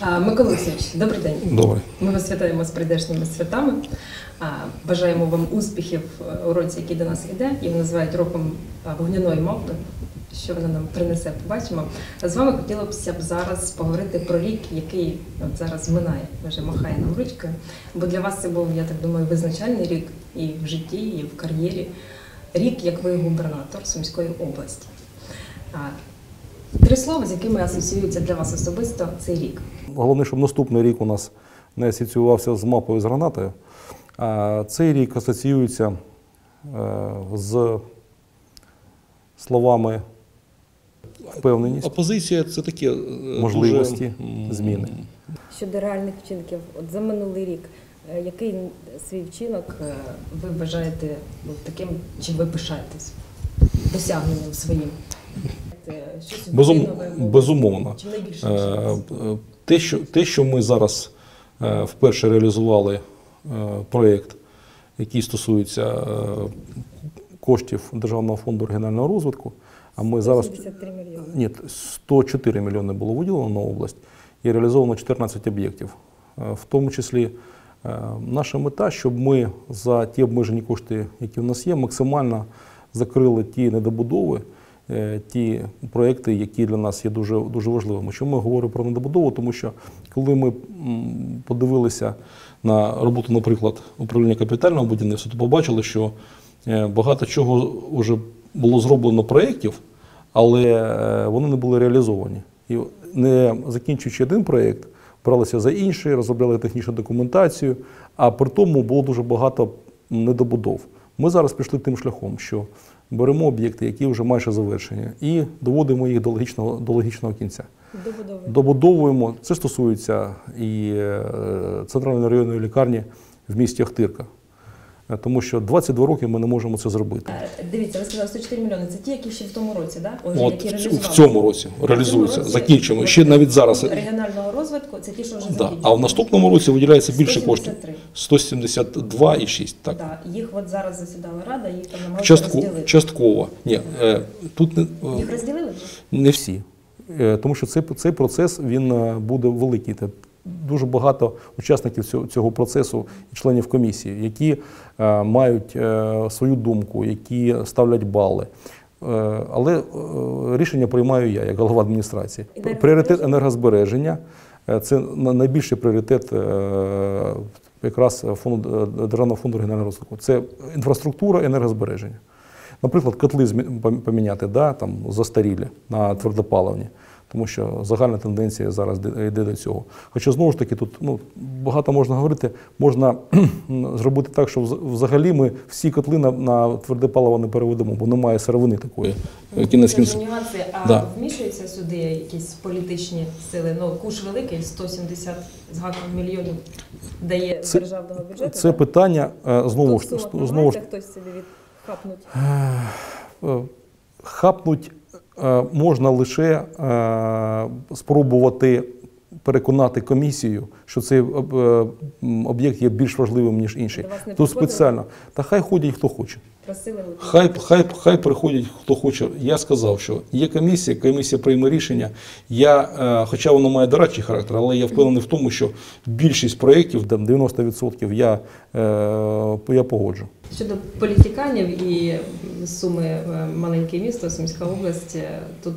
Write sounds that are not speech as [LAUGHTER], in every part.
Микола Олексійович, добрий день. Добре. Ми вас вітаємо з прийдешніми святами. Бажаємо вам успіхів у році, який до нас йде. Його називають роком вогняної мавпи. Що вона нам принесе, побачимо. З вами хотілося б зараз поговорити про рік, який от зараз минає, вже махає нам ручкою. Бо для вас це був, я так думаю, визначальний рік і в житті, і в кар'єрі. Рік, як ви губернатор Сумської області. Три слова, з якими асоціюється для вас особисто цей рік. Головне, щоб наступний рік у нас не асоціювався з мапою з гранатою. А цей рік асоціюється е, з словами впевненість, Опозиція це таке е, можливості, дуже, зміни. Щодо реальних вчинків, от за минулий рік, е, який свій вчинок ви вважаєте ну, таким, чи ви пишаєтесь досягненням своїм? Щось Безум, безумовно. Чим найбільше Е, е, Те, що, те, що ми зараз е, вперше реалізували проєкт, який стосується коштів Державного фонду регіонального розвитку. А ми зараз мільйони. ні, 104 мільйони було виділено на область і реалізовано 14 об'єктів. В тому числі наша мета, щоб ми за ті обмежені кошти, які в нас є, максимально закрили ті недобудови, ті проекти, які для нас є дуже, дуже важливими. Чому я говорю про недобудову? Тому що коли ми подивилися на роботу, наприклад, управління капітального будівництва, то побачили, що е, багато чого вже було зроблено проєктів, але е, вони не були реалізовані. І не закінчуючи один проєкт, бралися за інший, розробляли технічну документацію, а при тому було дуже багато недобудов. Ми зараз пішли тим шляхом, що беремо об'єкти, які вже майже завершені, і доводимо їх до логічного, до логічного кінця. Добудовуємо. Добудовуємо. Це стосується і е, центральної районної лікарні в місті Ахтирка. Е, Тому що 22 роки ми не можемо це зробити. Е, Дивіться, ви сказали 104 мільйони. Це ті, які ще в тому році, да? Ой, От які в, реалізували. цьому році реалізується. В Закінчимо. Ще навіть зараз. регіонального розвитку. Це ті, що вже Да. закінчені. А в наступному році виділяється більше коштів. 173. 172,6. Так. Да. Їх от зараз засідала рада, їх там намагалися Частку, розділити. частково. Ні, е, тут не, е, Їх розділили? Не всі. Е, Тому що цей, цей процес він е, буде великий. Та Дуже багато учасників цього, цього процесу і членів комісії, які е, мають е, свою думку, які ставлять бали. Е, але е, рішення приймаю я як голова адміністрації. Пріоритет енергозбереження е, це найбільший пріоритет якраз фонду е, Державного фонду регіонального розвитку. Це інфраструктура, енергозбереження. Наприклад, котли поміняти, да, там, застарілі на твердопаливні, тому що загальна тенденція зараз йде до цього. Хоча знову ж таки тут ну, багато можна говорити, можна [CLEARS THROAT] зробити так, що взагалі ми всі котли на, на тверде паливо не переведемо, бо немає сировини такої. е, кінець Це кінцем. нюанси, а Да. вмішуються сюди якісь політичні сили. Ну, куш великий, 170 з гаком мільйонів дає Це- державного бюджету. Це да? питання е, знову ж знову ж хтось собі відхапнуть. Е, Хапнуть можна лише е, спробувати переконати комісію, що цей е, м, об'єкт є більш важливим, ніж інший. Тут спеціально. Та хай ходять хто хоче. Просили. Хай, хай, хай приходять хто хоче. Я сказав, що є комісія, комісія прийме рішення. Я, е, хоча воно має дорадчий характер, але я впевнений в тому, що більшість проєктів Там 90% я, е, я погоджу. Щодо політиканів і суми е, маленьке місто, Сумська область, е, тут,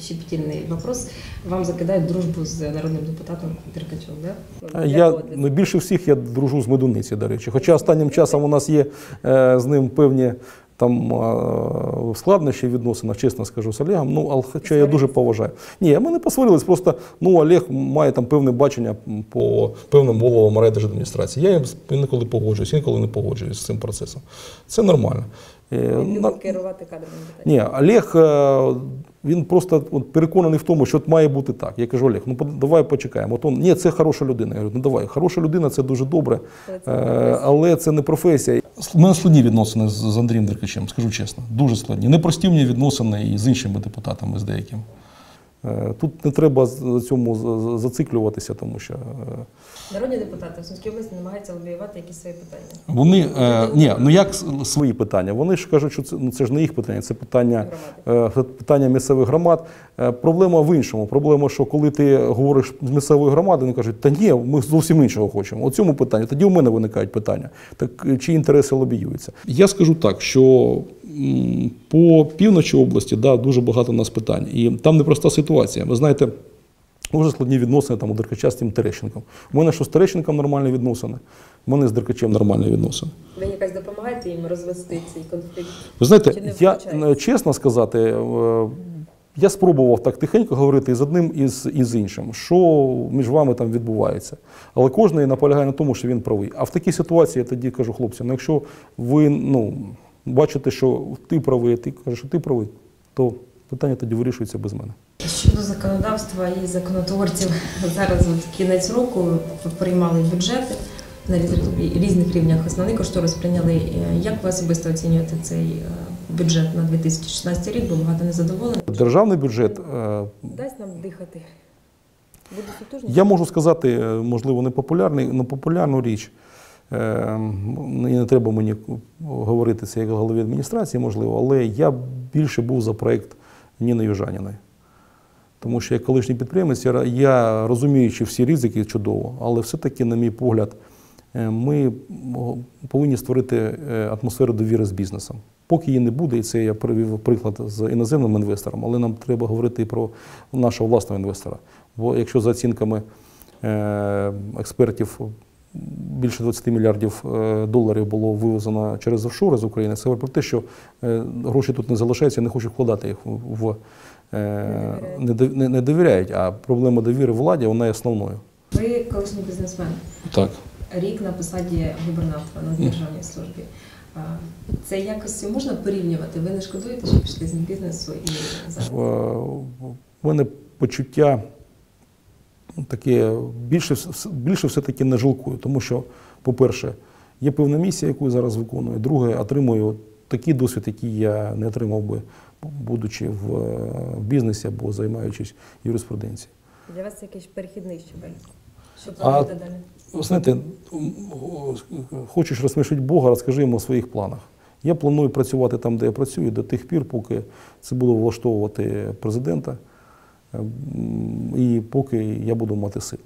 щепетільний вопрос. Вам закидають дружбу з народним депутатом Деркачом, да? Я ну, більше всіх я дружу з медуниці, до речі. Хоча останнім часом у нас є е, з ним певні там е, складнощі в відносинах, чесно скажу з Олегом. Ну, але хоча я дуже поважаю. Ні, ми не посварились, просто ну, Олег має там певне бачення по певним головам райдержадміністрації. Я їм інколи погоджуюсь, інколи не погоджуюсь з цим процесом. Це нормально. Е, Він любив керувати кадрами. ні, Олег е, він просто от переконаний в тому, що от має бути так. Я кажу, Олег, ну давай почекаємо. От он, ні, це хороша людина. Я говорю, ну давай, хороша людина це дуже добре, Але це е, не професія. але це не професія. У мене складні відносини з, з Андрієм Деркачем, скажу чесно. Дуже складні. Непрості мені відносини і з іншими депутатами, з деякими. Е, Тут не треба з- цьому зациклюватися, тому що е, Народні депутати в Сумській області намагаються лобіювати якісь свої питання. вони е, ні, ну як свої питання? Вони ж кажуть, що це ну це ж не їх питання, це питання, е, питання місцевих громад. Е, Проблема в іншому. Проблема, що коли ти говориш з місцевої громади, вони кажуть, та ні, ми зовсім іншого хочемо. У цьому питанні тоді у мене виникають питання. Так е, чи інтереси лобіюються? Я скажу так, що по півночі області да, дуже багато у нас питань, і там непроста ситуація. Ви знаєте. Дуже складні відносини там у Деркача з тим Терещенком. У мене що з Терещенком нормальні відносини, у мене з Деркачем нормальні відносини. Ви якось допомагаєте їм розвести цей конфлікт? Ви знаєте, я е, чесно сказати, е, я спробував так тихенько говорити з одним, і з, і з іншим, що між вами там відбувається. Але кожен наполягає на тому, що він правий. А в такій ситуації я тоді кажу, хлопці, ну якщо ви ну, бачите, що ти правий, а ти кажеш, що ти правий, то питання тоді вирішується без мене. Щодо законодавства і законотворців, зараз от кінець року приймали бюджети на різних рівнях. Основний кошторис прийняли. Як ви особисто оцінюєте цей е, бюджет на 2016 рік? Бо багато незадоволених. Державний бюджет е, Дасть нам дихати. Я можу сказати, е, можливо, непопулярний, непопулярну річ. Е, І не треба мені говорити це як голові адміністрації, можливо, але я більше був за проєкт Ніни Южаніної. Тому що як колишній підприємець, я, я розуміючи всі ризики чудово, але все-таки, на мій погляд, е, ми повинні створити е, атмосферу довіри з бізнесом. Поки її не буде, і це я привів приклад з іноземним інвестором, але нам треба говорити і про нашого власного інвестора. Бо якщо за оцінками е, експертів більше 20 мільярдів е, доларів було вивезено через офшори з України, це про те, що е, гроші тут не залишаються, не хочуть вкладати їх в, е, не, дов- не, не довіряють. А проблема довіри владі вона є основною. Ви колишній бізнесмен. Так. Рік на посаді губернатора на державній службі. Це якось можна порівнювати? Ви не шкодуєте, що пішли з бізнесу і зараз? У мене почуття таке більше, більше все-таки не жалкую, тому що, по-перше, є певна місія, яку я зараз виконую. Друге, отримую такий досвід, який я не отримав би, будучи в бізнесі або займаючись юриспруденцією. Для вас це якийсь перехідний щебель. Що плануєте далі? Знаєте, хочеш розсмішити Бога, розкажи йому о своїх планах. Я планую працювати там, де я працюю, до тих пір, поки це буде влаштовувати президента, і поки я буду мати сили.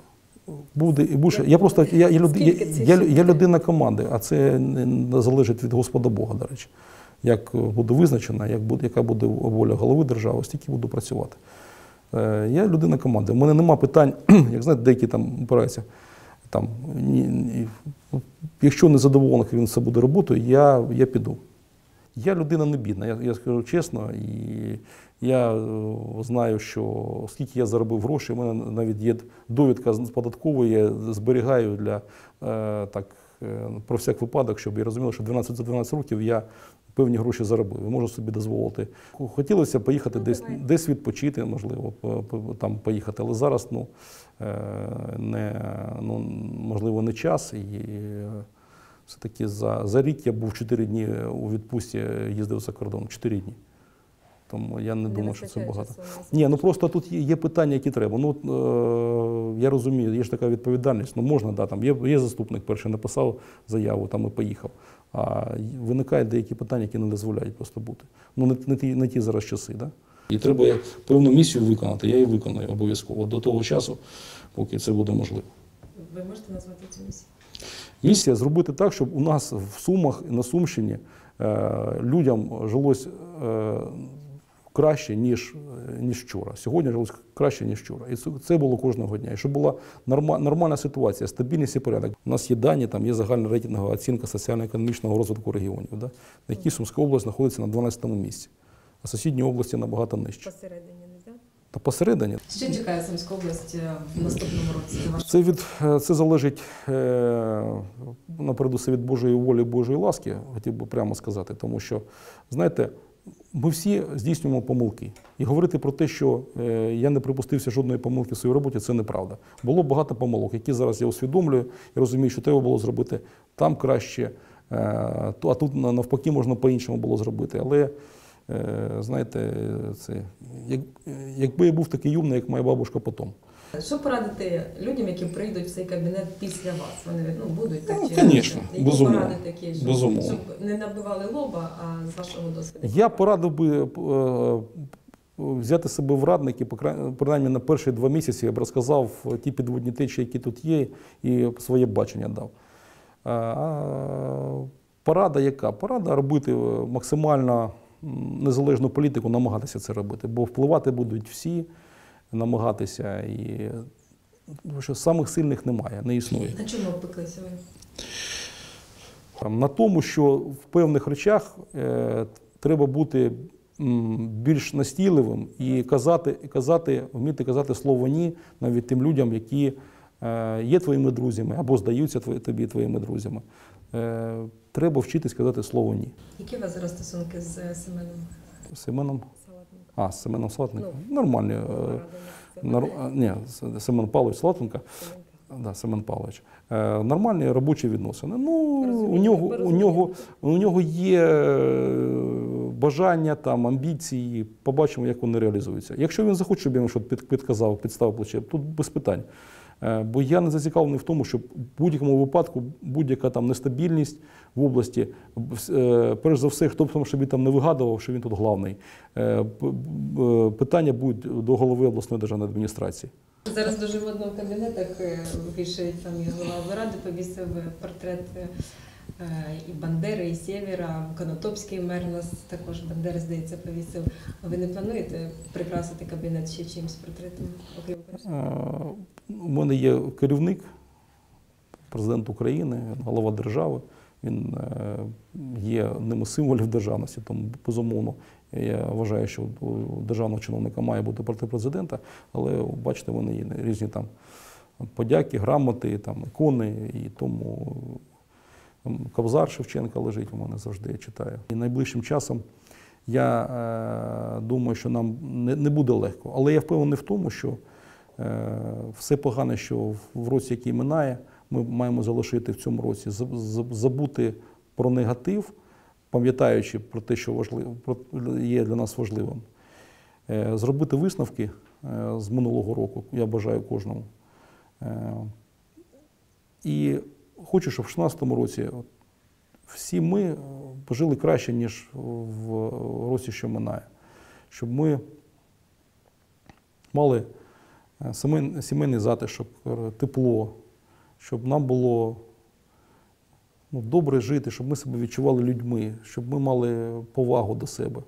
Буде і більше. Я просто я, я, я, я, я людина команди, а це не- залежить від Господа Бога, до речі. Як буде визначено, як буде, яка буде воля голови держави, стільки буду працювати. Е, Я людина команди. У мене нема питань, [CLEARS THROAT] як знаєте, деякі там опираються. Там, ні, ні, якщо не задоволений, він це буде роботою, я, я піду. Я людина не бідна, я, я скажу чесно, і я е, знаю, що скільки я заробив грошей, у мене навіть є довідка з податкової, я зберігаю для е, так, е, про всяк випадок, щоб я розумів, що 12 за 12 років я певні гроші заробив і можу собі дозволити. Хотілося поїхати Ну, десь, давай. десь відпочити, можливо, там поїхати, але зараз ну, е, не, ну, можливо, не час. І все-таки за, за рік я був 4 дні у відпустці, їздив за кордон. 4 дні. Тому я не, думаю, що це багато. часу. Ні, ну просто тут є, є питання, які треба. Ну, е, я розумію, є ж така відповідальність. Ну можна, да, там є, є заступник, перший написав заяву, там і поїхав. А виникають деякі питання, які не дозволяють просто бути. Ну не, не, ті, не ті зараз часи, да? І треба певну місію виконати. Я її виконую обов'язково до того часу, поки це буде можливо. Ви можете назвати цю місію? Місія зробити так, щоб у нас в Сумах на Сумщині е, людям жилось е, краще, ніж, е, ніж вчора. Сьогодні жилось краще, ніж вчора. І це, було кожного дня. І щоб була норма, нормальна ситуація, стабільність і порядок. У нас є дані, там є загальна рейтингова оцінка соціально-економічного розвитку регіонів, да? на якій Сумська область знаходиться на 12-му місці, а сусідні області набагато нижче. Посередині. Та посередині Що чекає Сумська область е, в наступному році? Це від е, це залежить е, напереду від Божої волі, Божої ласки, хотів би прямо сказати, тому що знаєте, ми всі здійснюємо помилки. І говорити про те, що я не припустився жодної помилки в своїй роботі, це неправда. Було багато помилок, які зараз я усвідомлюю і розумію, що треба було зробити там краще, а тут на- навпаки можна по-іншому було зробити. Але знаєте, це, як, якби я був такий юмний, як моя бабушка потом. Що порадити людям, які прийдуть в цей кабінет після вас? Вони ну, будуть так Ну, чи Які безумовно. поради такі, щоб, Безумовно. щоб не набивали лоба, а з вашого досвіду? Я порадив би е, взяти себе в радники, принаймні на перші два місяці я б розказав ті підводні течії, які тут є, і своє бачення дав. А, порада яка? Порада робити максимально незалежну політику, намагатися це робити, бо впливати будуть всі, намагатися. І тому що самих сильних немає, не існує. На чому опеклися ви? На тому, що в певних речах е, треба бути м, більш настійливим і казати, казати, вміти казати слово ні навіть тим людям, які е, є твоїми друзями або здаються тобі твоїми друзями. Е, треба вчитись казати слово ні. Які у вас зараз стосунки з е, Семеном Семеном, Салатником? а, з Семеном Салатником. Ну, Нормальні. е, Нар... Ні, Семен Павлович Салатенко. Да, Семен Павлович. Нормальні робочі відносини. Ну, у нього, у, нього, у нього є бажання, там, амбіції. Побачимо, як вони реалізуються. Якщо він захоче, щоб я йому щось під, підказав, підставив плече, тут без питань. Е, бо я не зацікавлений в тому, щоб в будь-якому випадку будь-яка там нестабільність в області, е, перш за все, хто б там собі там не вигадував, що він тут главний. Е, питання будуть до голови обласної державної адміністрації. Зараз дуже в кабінетах е, там голова ради повісив портрет і Бандери, і Сєвєра, Конотопський мер нас також Бандери, здається, повісив. А ви не плануєте прикрасити кабінет ще чимось портретом, окрім? Е, У мене є керівник, президент України, голова держави. Він е, є із символів державності, тому безумовно я вважаю, що у державного чиновника має бути портрет президента, але бачите, вони є різні там подяки, грамоти, там ікони, і тому там, Кобзар Шевченка лежить у мене завжди, я читаю. І найближчим часом я е, думаю, що нам не, не буде легко. Але я впевнений в тому, що е, все погане, що в- році, який минає, ми маємо залишити в цьому році, заб- заб- забути про негатив, пам'ятаючи про те, що важливо, є для нас важливим. Е, Зробити висновки е, з минулого року, я бажаю кожному. Е, І хочу, щоб в 2016 році всі ми е, пожили краще, ніж в році, що минає. Щоб ми мали е, сімейний затишок, е, тепло, щоб нам було ну, добре жити, щоб ми себе відчували людьми, щоб ми мали повагу до себе.